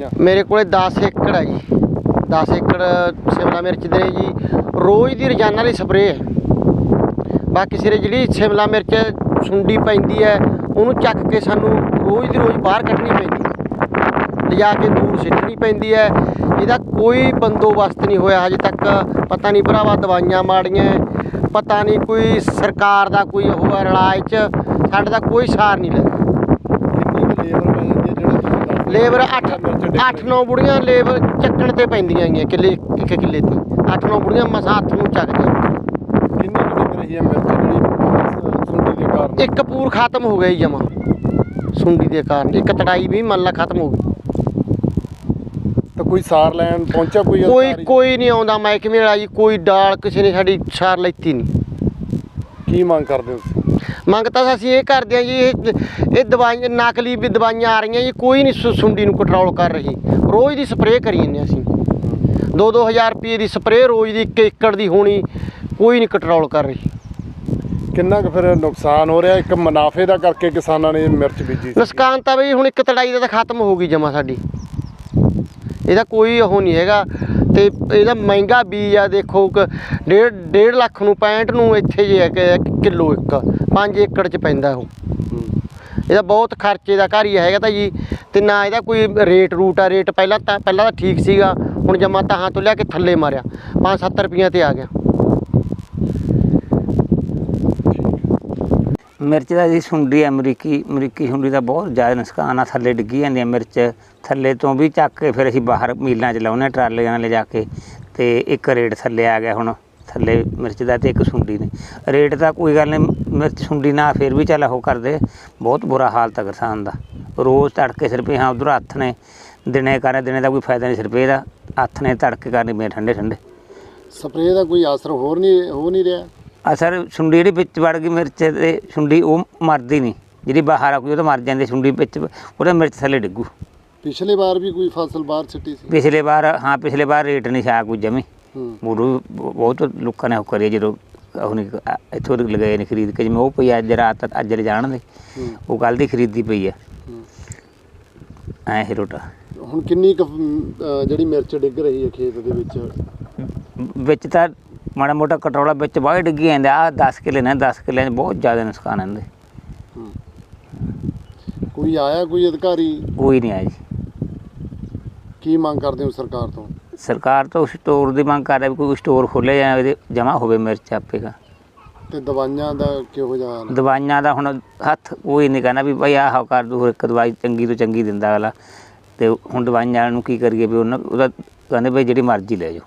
ਕਿੰਨਾ ਮੇਰੇ ਕੋਲੇ 10 ਏਕੜ ਹੈ ਜੀ। 10 ਏਕੜ ਸ਼ਿਮਲਾ ਮਿਰਚ ਦੇ ਜੀ। ਰੋਜ਼ ਦੀ ਰੋਜ਼ਾਨਾ ਦੀ ਸਪਰੇਅ ਹੈ। ਬਾਕੀ ਸਿਰੇ ਜਿਹੜੀ ਸ਼ਿਮਲਾ ਮਿਰਚ ਸੁੰਡੀ ਪੈਂਦੀ ਹੈ ਉਹਨੂੰ ਚੱਕ ਕੇ ਸਾਨੂੰ ਰੋਜ਼ ਦੀ ਰੋਜ਼ ਬਾਹਰ ਕੱਢਣੀ ਪੈਂਦੀ ਹੈ। ਲਿਜਾ ਕੇ ਦੂਰ ਸਿੱਟਣੀ ਪੈਂਦੀ ਹੈ। ਇਹਦਾ ਕੋਈ ਬੰਦੋਬਸਤ ਨਹੀਂ ਹੋਇਆ ਹਜੇ ਤੱਕ। ਪਤਾ ਨਹੀਂ ਭਰਾਵਾ ਦਵਾਈਆਂ ਮਾੜੀਆਂ ਪਤਾ ਨਹੀਂ ਕੋਈ ਸਰਕਾਰ ਦਾ ਕੋਈ ਉਹ ਹੈ ਰਲਾਜ ਚ ਸਾਡੇ ਦਾ ਕੋਈ ਸਾਰ ਨਹੀਂ ਲੱਗਦਾ ਲੇਬਰ ਪੈ ਜਾਂਦੀ ਹੈ ਜਿਹੜਾ ਤੁਸੀਂ ਦੱਸ ਲੇਬਰ ਮਿਰਚ 8 ਡਿੱਗ 8 9 ਬੁੜੀਆਂ ਲੇਬਰ ਚੱਕਣ ਤੇ ਪੈਂਦੀਆਂ ਹੈਗੀਆਂ ਕਿੱਲੇ ਇੱਕ ਕਿੱਲੇ ਤੇ। 8 9 ਬੁੜੀਆਂ ਮਸਾਂ ਹੱਥ ਨੂੰ ਚੱਕਦੀਆਂ ਕਿੰਨੀ ਕੁ ਡਿੱਗ ਰਹੀ ਹੈ ਮਿਰਚ ਜਿਹੜੀ ਅਹ, ਸੁੰਡੀ ਦੇ ਕਾਰਨ? ਇੱਕ ਪੂਰ ਖਤਮ ਹੋ ਜੀ ਜਮਾ। ਸੁੰਡੀ ਦੇ ਕਾਰਨ। ਇੱਕ ਤੜਾਈ ਵੀ ਮੰਨ ਲਾ ਖਤਮ ਹੋ ਗਈ। ਤਾਂ ਕੋਈ ਸਾਰ ਲੈਣ ਪਹੁੰਚਾ ਕੋਈ ਕੋਈ ਅਧਿਕਾਰੀ? ਕੋਈ ਨਹੀਂ ਆਉਂਦਾ। ਮਹਿਕਮੇ ਵਾਲਾ ਜੀ ਕੋਈ ਡਾਲ ਕਿਸੇ ਨੇ ਸਾਡੀ ਸਾਰ ਲੈਤੀ ਨਹੀਂ। ਕੀ ਮੰਗ ਕਰਦੇ ਹੋ? ਮੰਗ ਤਾਂ ਅਸੀਂ ਇਹ ਕਰਦੇ ਹਾਂ ਜੀ ਇਹ ਇਹ ਦਵਾਈਆਂ ਨਕਲੀ ਵੀ ਦਵਾਈਆਂ ਆ ਰਹੀਆਂ ਜੀ ਕੋਈ ਨਹੀਂ ਸੁੰਡੀ ਨੂੰ ਕੰਟਰੋਲ ਕਰ ਰਹੀ। ਰੋਜ਼ ਦੀ ਸਪਰੇਅ ਕਰੀ ਜਾਂਦੇ ਅਸੀਂ। 2-2000 ਰੁਪਏ ਦੀ ਸਪਰੇਅ ਰੋਜ਼ ਦੀ 1 ਏਕੜ ਦੀ ਹੋਣੀ ਕੋਈ ਨਹੀਂ ਕੰਟਰੋਲ ਕਰ ਰਹੀ। ਕਿੰਨਾ ਕੁ ਫਿਰ ਨੁਕਸਾਨ ਹੋ ਰਿਹਾ? ਇੱਕ ਮੁਨਾਫੇ ਦਾ ਕਰਕੇ ਕਿਸਾਨਾਂ ਨੇ ਮਿਰਚ ਬੀਜੀ ਨੁਕਸਾਨ ਤਾਂ ਬਈ ਹੁਣ ਇੱਕ ਤੜਾਈ ਦਾ ਤਾਂ ਖਤਮ ਹੋ ਗਈ ਜਮਾ ਸਾਡੀ। ਇਹਦਾ ਕੋਈ ਉਹ ਨਹੀਂ ਹੈਗਾ। ਤੇ ਇਹਦਾ ਮਹਿੰਗਾ ਬੀਜ ਆ ਦੇਖੋ ਕਿ ਡੇਢ ਡੇਢ ਲੱਖ ਨੂੰ 65 ਨੂੰ ਇੱਥੇ ਜੇ ਕਿਲੋ ਇੱਕ 5 ਏਕੜ ਚ ਪੈਂਦਾ ਉਹ ਹੂੰ। ਇਹਦਾ ਬਹੁਤ ਖਰਚੇ ਦਾ ਘਰ ਹੀ ਹੈਗਾ ਤਾਂ ਜੀ ਤੇ ਨਾ ਇਹਦਾ ਕੋਈ ਰੇਟ ਰੂਟ ਆ ਰੇਟ ਪਹਿਲਾਂ ਤਾਂ ਪਹਿਲਾਂ ਤਾਂ ਠੀਕ ਸੀਗਾ ਹੁਣ ਜਮਾ ਤਾਂ ਤੋਂ ਲਿਆ ਕੇ ਥੱਲੇ ਮਾਰਿਆ 5-7 ਰੁਪਈਆਂ ਤੇ ਆ ਗਿਆ ਮਿਰਚ ਦਾ ਜੀ ਸੁੰਡੀ ਅਮਰੀਕੀ ਅਮਰੀਕੀ ਸੁੰਡੀ ਦਾ ਬਹੁਤ ਜ਼ਿਆਦਾ ਨੁਕਸਾਨ ਆ, ਥੱਲੇ ਡਿੱਗੀ ਜਾਂਦੀ ਹੈ ਮਿਰਚ। ਥੱਲੇ ਤੋਂ ਵੀ ਚੱਕ ਕੇ ਫਿਰ ਅਸੀਂ ਬਾਹਰ ਮੀਲਾਂ 'ਚ ਲਾਉਂਦੇ ਹਾਂ ਟਰਾਲੀਆਂ ਨਾਲ ਲਿਜਾ ਕੇ ਤੇ ਇੱਕ ਰੇਟ ਥੱਲੇ ਆ ਗਿਆ ਹੁਣ, ਥੱਲੇ ਮਿਰਚ ਦਾ ਤੇ ਇੱਕ ਸੁੰਡੀ ਨੇ। ਰੇਟ ਤਾਂ ਕੋਈ ਗੱਲ ਨਹੀਂ, ਮਿਰਚ ਸੁੰਡੀ ਨਾ ਫਿਰ ਵੀ ਚੱਲ ਉਹ ਕਰਦੇ, ਬਹੁਤ ਬੁਰਾ ਹਾਲ ਤਾਂ ਕਿਸਾਨ ਦਾ। ਰੋਜ਼ ਤੜਕੇ ਸਿਰਪੇ ਹਾਂ ਉਧਰ ਹੱਥ ਨੇ, ਦਿਨੇ ਕਰੇ, ਦਿਨੇ ਦਾ ਕੋਈ ਫਾਇਦਾ ਨਹੀਂ ਸਿਰਪੇ ਦਾ, ਹੱਥ ਨੇ ਤੜਕੇ ਕਰਨੀ ਪਏ ਠੰਡੇ ਠੰਡੇ ਸਪਰੇਅ ਦਾ ਕੋਈ ਅਸਰ ਹੋਰ ਨਹੀਂ, ਹੋ ਨਹੀਂ ਰਿਹਾ। ਅਸਰ ਸੁੰਡੀ ਜਿਹੜੀ ਵਿੱਚ ਵੜ ਗਈ ਮਿਰਚ ਤੇ ਸੁੰਡੀ ਉਹ ਮਰਦੀ ਨਹੀਂ। ਜਿਹੜੀ ਬਾਹਰ ਆ ਕੋਈ ਉਹ ਤਾਂ ਮਰ ਜਾਂਦੀ ਸੁੰਡੀ ਵਿੱਚ ਉਹਦਾ ਮਿਰਚ ਥੱਲੇ ਡਿੱਗੂ। ਪਿਛਲੇ ਵਾਰ ਵੀ ਕੋਈ ਫਸਲ ਬਾਹਰ ਛੱਟੀ ਸੀ? ਪਿਛਲੇ ਵਾਰ ਹਾਂ ਪਿਛਲੇ ਵਾਰ ਰੇਟ ਨਹੀਂ ਛਾ ਕੋਈ ਜਮੀ। ਹੂੰ। ਮੂਰੂ ਬਹੁਤ ਲੋਕਾਂ ਨੇ ਉਹ ਕਰੀ ਜਦੋਂ ਉਹ ਨਹੀਂ ਇੱਥੋਂ ਦੇ ਲਗਾਏ ਨੇ ਖਰੀਦ ਕੇ ਜਿਵੇਂ ਉਹ ਪਈ ਆ ਅੱਜ ਰਾਤ ਅੱਜ ਲੈ ਜਾਣ ਦੇ। ਹੂੰ। ਉਹ ਕੱਲ ਦੀ ਖਰੀਦੀ ਪਈ ਆ। ਹੂੰ। ਐ ਹੀਰੋਟਾ ਹੁਣ ਕਿੰਨੀ ਕੁ ਅਹ, ਜਿਹੜੀ ਮਿਰਚ ਡਿੱਗ ਰਹੀ ਹੈ ਖੇਤ ਦੇ ਵਿੱਚ? ਵਿੱਚ ਤਾਂ ਮਾੜਾ ਮੋਟਾ ਕਟੋਲਾ ਵਿੱਚ ਬਾਹਰ ਡਿੱਗੀ ਜਾਂਦਾ ਆ 10 ਕਿੱਲੇ ਨੇ 10 ਕਿੱਲੇ 'ਚ ਬਹੁਤ ਜ਼ਿਆਦਾ ਨੁਕਸਾਨ ਆਂਦੇ। ਕੋਈ ਆਇਆ ਕੋਈ ਅਧਿਕਾਰੀ? ਕੋਈ ਨਹੀਂ ਆਇਆ ਜੀ। ਕੀ ਮੰਗ ਕਰਦੇ ਹੋ ਸਰਕਾਰ ਤੋਂ? ਸਰਕਾਰ ਤੋਂ ਸਟੋਰ ਦੀ ਮੰਗ ਕਰ ਰਿਹਾ ਵੀ ਕੋਈ ਸਟੋਰ ਖੋਲ੍ਹਿਆ ਜਾਂ ਇਹਦੇ ਜਮ੍ਹਾਂ ਹੋਵੇ ਮਿਰਚ ਆਪੇਗਾ ਤੇ। ਦਵਾਈਆਂ ਦਾ ਕਿਹੋ ਜਿਹਾ ਹਾਲ ਹੈ? ਦਵਾਈਆਂ ਦਾ ਹੁਣ ਹੱਥ ਕੋਈ ਨਹੀਂ ਕਹਿੰਦਾ ਵੀ ਭਾਈ ਆਹ ਕਰ ਦੂ ਇੱਕ ਦਵਾਈ ਚੰਗੀ ਤੋਂ ਚੰਗੀ ਦਿੰਦਾ ਅਗਲਾ। ਤੇ ਹੁਣ ਦਵਾਈਆਂ ਨੂੰ ਕੀ ਕਰੀਏ ਵੀ ਉਹਨਾਂ ਉਹਦਾ ਕਹਿੰਦੇ ਭਾਈ ਜਿਹੜੀ ਮਰਜ਼ੀ ਲੈ ਜਾਓ।